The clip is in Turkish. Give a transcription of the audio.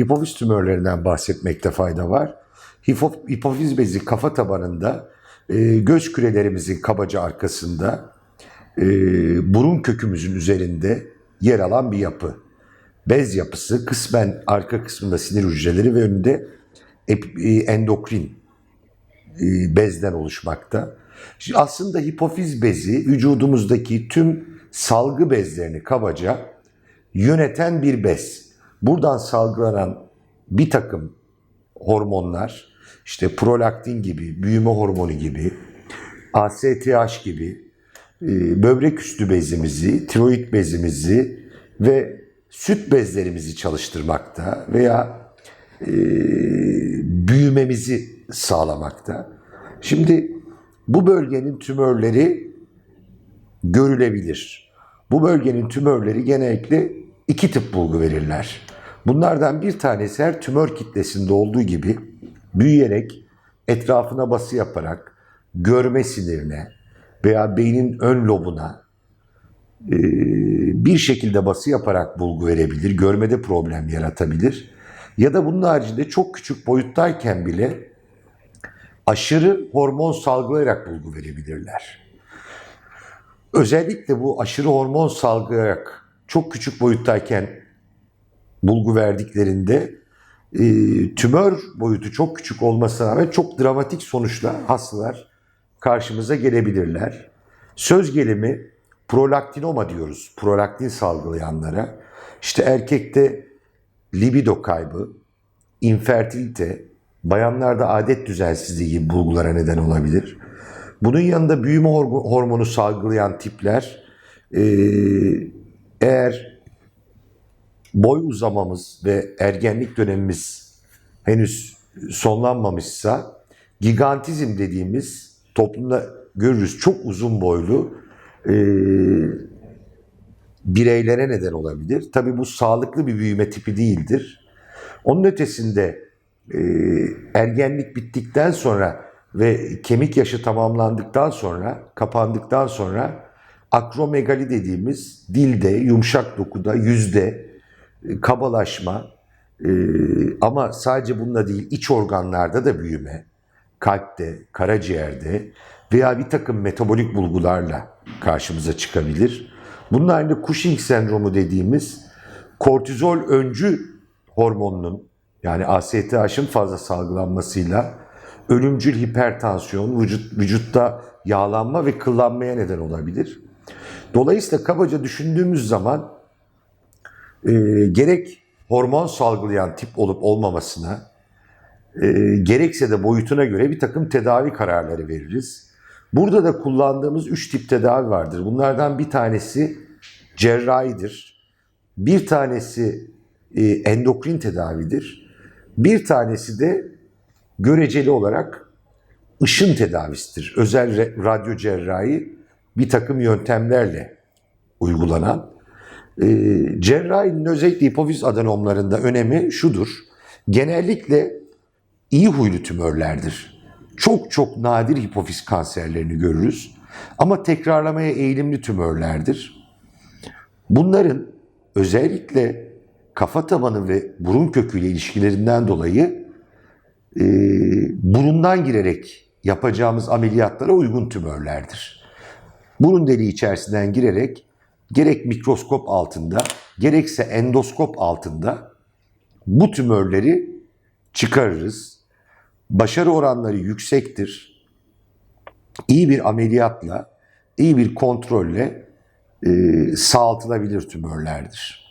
hipofiz tümörlerinden bahsetmekte fayda var. Hipo, hipofiz bezi kafa tabanında, e, göz kürelerimizin kabaca arkasında, e, burun kökümüzün üzerinde yer alan bir yapı. Bez yapısı kısmen arka kısmında sinir hücreleri ve önünde e, endokrin bezden oluşmakta. Şimdi aslında hipofiz bezi vücudumuzdaki tüm salgı bezlerini kabaca yöneten bir bez. Buradan salgılanan bir takım hormonlar, işte prolaktin gibi, büyüme hormonu gibi, ASTH gibi, e, böbrek üstü bezimizi, tiroid bezimizi ve süt bezlerimizi çalıştırmakta veya e, büyümemizi sağlamakta. Şimdi bu bölgenin tümörleri görülebilir. Bu bölgenin tümörleri genellikle iki tip bulgu verirler. Bunlardan bir tanesi her tümör kitlesinde olduğu gibi büyüyerek etrafına bası yaparak görme sinirine veya beynin ön lobuna e, bir şekilde bası yaparak bulgu verebilir, görmede problem yaratabilir. Ya da bunun haricinde çok küçük boyuttayken bile aşırı hormon salgılayarak bulgu verebilirler. Özellikle bu aşırı hormon salgılayarak çok küçük boyuttayken bulgu verdiklerinde e, tümör boyutu çok küçük olmasına rağmen çok dramatik sonuçla hastalar karşımıza gelebilirler. Söz gelimi prolaktinoma diyoruz. Prolaktin salgılayanlara. İşte erkekte libido kaybı, infertilite, bayanlarda adet düzensizliği gibi bulgulara neden olabilir. Bunun yanında büyüme hormo- hormonu salgılayan tipler e, eğer boy uzamamız ve ergenlik dönemimiz henüz sonlanmamışsa gigantizm dediğimiz toplumda görürüz çok uzun boylu e, bireylere neden olabilir. Tabii bu sağlıklı bir büyüme tipi değildir. Onun ötesinde e, ergenlik bittikten sonra ve kemik yaşı tamamlandıktan sonra, kapandıktan sonra akromegali dediğimiz dilde, yumuşak dokuda, yüzde e, kabalaşma e, ama sadece bununla değil iç organlarda da büyüme, kalpte, karaciğerde veya bir takım metabolik bulgularla karşımıza çıkabilir. Bunun halinde Cushing sendromu dediğimiz kortizol öncü hormonunun yani ASTH'ın fazla salgılanmasıyla ölümcül hipertansiyon, vücut, vücutta yağlanma ve kıllanmaya neden olabilir. Dolayısıyla kabaca düşündüğümüz zaman e, gerek hormon salgılayan tip olup olmamasına, e, gerekse de boyutuna göre bir takım tedavi kararları veririz. Burada da kullandığımız üç tip tedavi vardır. Bunlardan bir tanesi cerrahidir. Bir tanesi e, endokrin tedavidir. Bir tanesi de göreceli olarak ışın tedavisidir. Özel radyo cerrahi bir takım yöntemlerle uygulanan. E, cerrahinin özellikle hipofiz adenomlarında önemi şudur. Genellikle iyi huylu tümörlerdir. Çok çok nadir hipofiz kanserlerini görürüz. Ama tekrarlamaya eğilimli tümörlerdir. Bunların özellikle kafa tabanı ve burun köküyle ilişkilerinden dolayı e, burundan girerek yapacağımız ameliyatlara uygun tümörlerdir. Burun deliği içerisinden girerek gerek mikroskop altında gerekse endoskop altında bu tümörleri çıkarırız. Başarı oranları yüksektir. İyi bir ameliyatla, iyi bir kontrolle e, sağaltılabilir tümörlerdir.